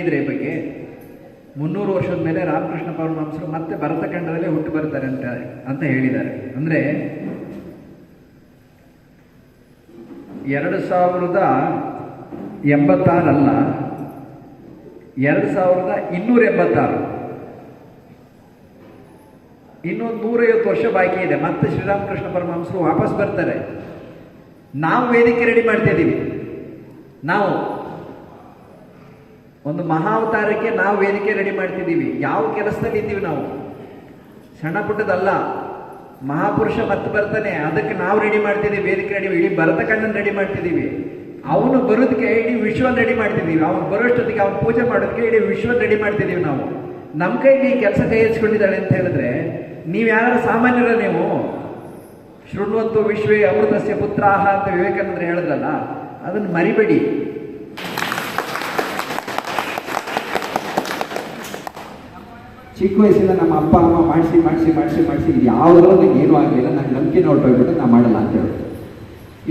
ಕೇಳಿದ್ರೆ ಬಗ್ಗೆ ಮುನ್ನೂರು ವರ್ಷದ ಮೇಲೆ ರಾಮಕೃಷ್ಣ ಪರಮಹಂಸರು ಮತ್ತೆ ಭರತಖಂಡದಲ್ಲೇ ಹುಟ್ಟು ಬರ್ತಾರೆ ಅಂತ ಅಂತ ಹೇಳಿದ್ದಾರೆ. ಅಂದರೆ ಎರಡು ಸಾವಿರದ ಎಂಬತ್ತಾರಲ್ಲ, ಎರಡು ಸಾವಿರದ ಇನ್ನೂರ ಎಂಬತ್ತಾರು. ಇನ್ನೊಂದು ನೂರೈವತ್ತು ವರ್ಷ ಬಾಕಿ ಇದೆ, ಮತ್ತೆ ಶ್ರೀರಾಮಕೃಷ್ಣ ಪರಮಹಂಸರು ವಾಪಸ್ ಬರ್ತಾರೆ. ನಾವು ವೇದಿಕೆ ರೆಡಿ ಮಾಡ್ತಾ ಇದ್ದೀವಿ. ನಾವು ಒಂದು ಮಹಾವತಾರಕ್ಕೆ ನಾವು ವೇದಿಕೆ ರೆಡಿ ಮಾಡ್ತಿದ್ದೀವಿ. ಯಾವ ಕೆಲಸದಲ್ಲಿ ಇದ್ದೀವಿ ನಾವು? ಸಣ್ಣ ಪುಟ್ಟದಲ್ಲ. ಮಹಾಪುರುಷ ಮತ್ತೆ ಬರ್ತಾನೆ. ಅದಕ್ಕೆ ನಾವು ರೆಡಿ ಮಾಡ್ತಿದ್ದೀವಿ. ವೇದಿಕೆ ರೆಡಿ ಇಡೀ ಕಣ್ಣನ್ನು ರೆಡಿ ಮಾಡ್ತಿದ್ದೀವಿ. ಅವನು ಬರೋದಕ್ಕೆ ಇಡೀ ವಿಶ್ವ ರೆಡಿ ಮಾಡ್ತಿದ್ದೀವಿ. ಅವನು ಬರೋಷ್ಟೊತ್ತಿಗೆ ಅವನು ಪೂಜೆ ಮಾಡೋದಕ್ಕೆ ಇಡೀ ವಿಶ್ವ ರೆಡಿ ಮಾಡ್ತಿದ್ದೀವಿ ನಾವು. ನಮ್ಮ ಕೈಲಿ ಕೆಲಸ ಕೈ ಹಚ್ಕೊಂಡಿದ್ದಾಳೆ ಅಂತ ಹೇಳಿದ್ರೆ, ನೀವು ಯಾರು ಸಾಮಾನ್ಯರ ನೀವು? ಶೃಣ್ವಂತು ವಿಶ್ವೇ ಅಮೃತಸ್ಯ ಪುತ್ರಾಹ ಅಂತ ವಿವೇಕಾನಂದರು ಹೇಳಿದ್ರಲ್ಲ, ಅದನ್ನು ಮರಿಬೇಡಿ. ಚಿಕ್ಕ ವಯಸ್ಸಿಂದ ನಮ್ಮ ಅಪ್ಪ, ಅಮ್ಮ ಮಾಡಿಸಿ ಮಾಡಿಸಿ ಮಾಡಿಸಿ ಮಾಡಿಸಿ ಯಾವುದೋ ನಂಗೆ ಏನೂ ಆಗಲಿಲ್ಲ ನಂಗೆ ನಂಬಿಕೆ ನೋಡ್ಬಿಟ್ಟು ನಾನು ಮಾಡಲ್ಲ ಅಂತ ಹೇಳಿ.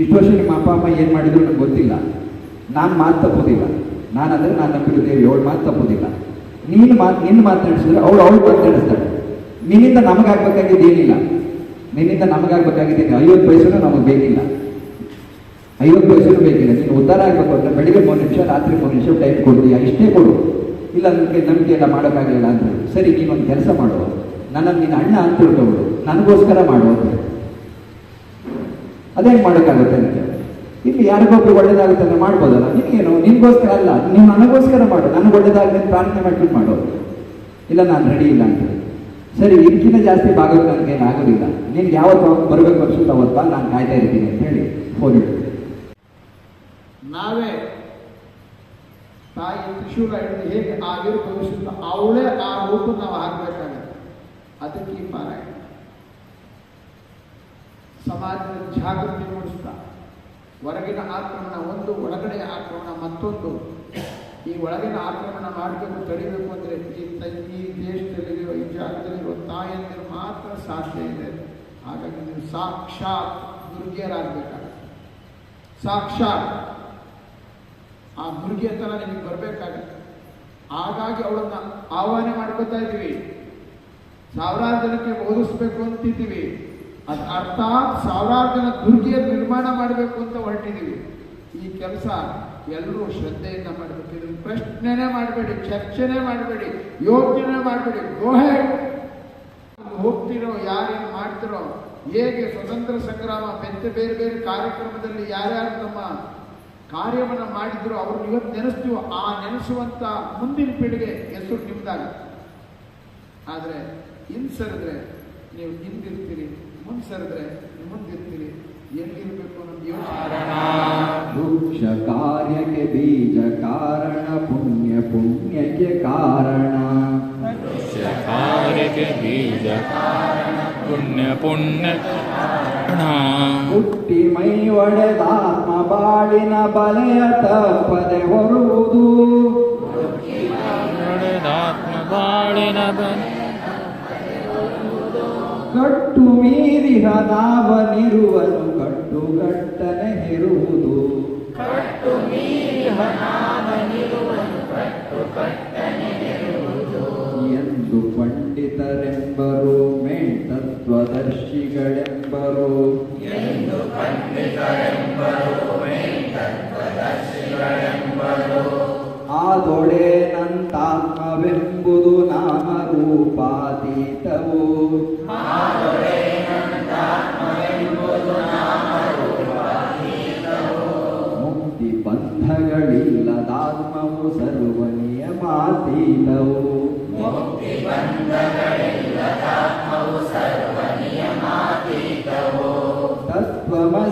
ಇಷ್ಟು ವರ್ಷ ನಿಮ್ಮ ಅಪ್ಪ, ಅಮ್ಮ ಏನು ಮಾಡಿದ್ರು ನನಗೆ ಗೊತ್ತಿಲ್ಲ. ನಾನು ಮಾತು ತಪ್ಪೋದಿಲ್ಲ. ನಾನು ಅಂದರೆ ನಾನು ನಂಬಿರೋ ದೇವಿ ಅವಳು ಮಾತು ತಪ್ಪೋದಿಲ್ಲ. ನೀನು ಮಾತು ನಿನ್ನ ಮಾತನಾಡಿಸಿದ್ರೆ ಅವಳು ಅವಳು ಮಾತನಾಡಿಸ್ತಾಳೆ ನಿನ್ನಿಂದ ನಮಗಾಗಬೇಕಾಗಿದ್ದು ಏನಿಲ್ಲ. ನಿನ್ನಿಂದ ನಮಗಾಗಬೇಕಾಗಿದ್ದು ಐವತ್ತು ಪೈಸೆನೂ ನಮಗೆ ಬೇಕಿಲ್ಲ. ಐವತ್ತು ವಯಸ್ಸು ಬೇಕಿಲ್ಲ. ನೀನು ಉದ್ಧಾರ ಆಗಬೇಕು ಅಂದರೆ ಬೆಳಿಗ್ಗೆ ಮೂರು ನಿಮಿಷ, ರಾತ್ರಿ ಮೂರು ನಿಮಿಷ ಟೈಮ್ ಕೊಡ್ತೀಯಾ? ಇಷ್ಟೇ ಕೊಡು. ಇಲ್ಲ ನನಗೆ ನಂಬಿಕೆ ಎಲ್ಲ ಮಾಡೋಕ್ಕಾಗಲಿಲ್ಲ ಅಂತ ಸರಿ, ನೀನೊಂದು ಕೆಲಸ ಮಾಡು. ನನ್ನನ್ನು ನಿನ್ನ ಅಣ್ಣ ಅಂತ ತಿಳ್ಕೊಬಿಡು ನನಗೋಸ್ಕರ ಮಾಡು ಅಂತ ಹೇಳಿ. ಅದೇನು ಮಾಡೋಕ್ಕಾಗುತ್ತೆ ಅಂತ. ಇಲ್ಲಿ ಯಾರಿಗೊಬ್ರು ಒಳ್ಳೇದಾಗುತ್ತೆ ಅಂದ್ರೆ ಮಾಡ್ಬೋದಲ್ಲ? ನಿನಗೇನು? ನಿನ್ಗೋಸ್ಕರ ಅಲ್ಲ. ನೀವು ನನಗೋಸ್ಕರ ಮಾಡು. ನನಗೆ ಒಳ್ಳೇದಾಗಲಿ ಪ್ರಾರ್ಥನೆ ಮಾಡ್ಬಿಟ್ಟು ಮಾಡು. ಇಲ್ಲ, ನಾನು ರೆಡಿ ಇಲ್ಲ ಅಂತ ಸರಿ, ಇದಕ್ಕಿಂತ ಜಾಸ್ತಿ ಭಾಗಕ್ಕೆ ನನಗೆ ಏನು ಆಗೋದಿಲ್ಲ. ನಿನ್ಗೆ ಯಾವತ್ತು ಬರಬೇಕು ಅನ್ಸುತ್ತೆ ಅವತ್ತು ನಾನು ಕಾಯ್ತಾ ಇರ್ತೀನಿ ಅಂತ ಹೇಳಿ. ಇಟ್ಟು ನಾವೇ ತಾಯಿ ತ್ರಿಶೂಲ ಹಿಡಿದು ಹೇಗೆ? ಪರಿಶುದ್ಧ ಅವಳೇ ಆ ರೂಪ ನಾವು ಹಾಕಬೇಕಾಗತ್ತೆ. ಅದಕ್ಕೆ ಈ ಪಾರಾಯಣ. ಸಮಾಜದ ಜಾಗೃತಿ ಮೂಡಿಸ್ತಾ. ಹೊರಗಿನ ಆಕ್ರಮಣ ಒಂದು ಒಳಗಡೆ ಆಕ್ರಮಣ ಮತ್ತೊಂದು. ಈ ಒಳಗಿನ ಆಕ್ರಮಣ ಮಾಡಬೇಕು ತಡಿಬೇಕು ಅಂದರೆ ಈ ಈ ದೇಶದಲ್ಲಿರೋ ಈ ಜಾಗದಲ್ಲಿರೋ ತಾಯಂದಿರು ಮಾತ್ರ ಸಾಧ್ಯ ಇದೆ. ಹಾಗಾಗಿ ನೀವು ಸಾಕ್ಷಾತ್ ದುರ್ಗಿಯರಾಗಬೇಕಾಗತ್ತೆ. ಸಾಕ್ಷಾತ್ ಆ ದುರ್ಗಿಯ ತರ ನಿಮಗೆ ಬರಬೇಕಾಗತ್ತೆ. ಹಾಗಾಗಿ ಅವಳನ್ನು ಆಹ್ವಾನ ಮಾಡ್ಕೋತಾ ಇದ್ದೀವಿ. ಸಾವಿರಾರು ಜನಕ್ಕೆ ಓದಿಸ್ಬೇಕು ಅಂತಿದ್ದೀವಿ. ಅದು ಅರ್ಥಾತ್ ಸಾವಿರಾರು ಜನ ದುರ್ಗಿಯ ನಿರ್ಮಾಣ ಮಾಡಬೇಕು ಅಂತ ಹೊರಟಿದ್ದೀವಿ. ಈ ಕೆಲಸ ಎಲ್ಲರೂ ಶ್ರದ್ಧೆಯಿಂದ ಮಾಡಬೇಕು. ಇದನ್ನು ಪ್ರಶ್ನೆನೇ ಮಾಡಬೇಡಿ, ಚರ್ಚೆನೇ ಮಾಡಬೇಡಿ, ಯೋಚನೆ ಮಾಡಬೇಡಿ. ಗೋಹೆ. ಹೋಗ್ತಿರೋ ಯಾರೇನು ಮಾಡ್ತಿರೋ, ಹೇಗೆ ಸ್ವತಂತ್ರ ಸಂಗ್ರಾಮ ಬೆತ್ತ ಬೇರೆ ಬೇರೆ ಕಾರ್ಯಕ್ರಮದಲ್ಲಿ ಯಾರ್ಯಾರು ನಮ್ಮ ಕಾರ್ಯವನ್ನು ಮಾಡಿದ್ರು ಅವ್ರನ್ನ ಇವತ್ತು ನೆನೆಸ್ತೀವೋ ಆ ನೆನೆಸುವಂಥ ಮುಂದಿನ ಪೀಳಿಗೆ ಹೆಸರು ನಿಮ್ದಾಗ. ಆದರೆ ಹಿಂಸರಿದ್ರೆ ನೀವು ಹಿಂದಿರ್ತೀರಿ ಮುಂದೆ ಸರಿದ್ರೆ ಮುಂದಿರ್ತೀರಿ. ಎಲ್ಲಿರ್ಬೇಕು ಅನ್ನೋದು ಯೋಚನೆ. ವೃಕ್ಷ ಕಾರ್ಯಕ್ಕೆ ಬೀಜ ಕಾರಣ ಪುಣ್ಯ ಪುಣ್ಯಕ್ಕೆ ಕಾರಣ. ಕಾರ್ಯಕ್ಕೆ ಬೀಜ ಕಾರಣ ಪುಣ್ಯ ಪುಣ್ಯ ಕಾರಣ. ಹುಟ್ಟಿ ಮೈ ಒಡೆದಾತ್ಮ ಬಾಳಿನ ಬಲೆಯ ತಪ್ಪದೆ ಹೊರುವುದು. ಒಡೆದಾತ್ಮ ಬಾಳಿನ ಬಲೆ ಕಟ್ಟು ಮೀರಿಹ ಕಟ್ಟು ಕಟ್ಟುಗಟ್ಟನೆ ಹೆರುವುದು. ಎಂದು ಪಂಡಿತರೆಂಬರು ಮೇಂತತ್ವದರ್ಶಿಗಳೆಂಬರು ಆದೊಡೆನಂತಾತ್ಮವೆಂಬುದು ನಾಮರೂಪಾತೀತವು. ಮುಕ್ತಿ ಬಂಧಗಳಿಲ್ಲದಾತ್ಮವು ಸರ್ವ ನಿಯಮಾತೀತವು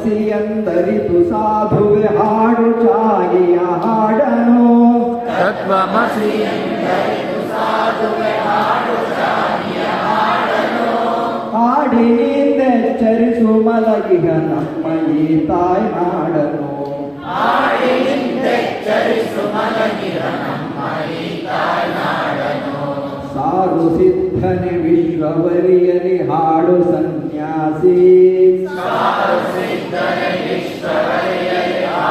ತತ್ವಮಸಿ ಎಂದರಿತು ಸಾಧುವೆ ಹಾಡು ಚಾಗಿಯ ಹಾಡನು ತತ್ವಮಸಿ ಹಾಡಿನಿಂದೆಚ್ಚರಿಸು ಮಲಗಿಗ ನಮ್ಮ ಈ ತಾಯಿ ನಾಡನು ಸಾರು ಸಿದ್ಧನೆ ವಿಶ್ವವರಿಯಲಿ ಹಾಡು ಸನ್ಯಾಸಿ ಹಾರು ಸಿದ್ಧನೆ ವಿಶ್ವವರೆಯಲಿ ಹಾ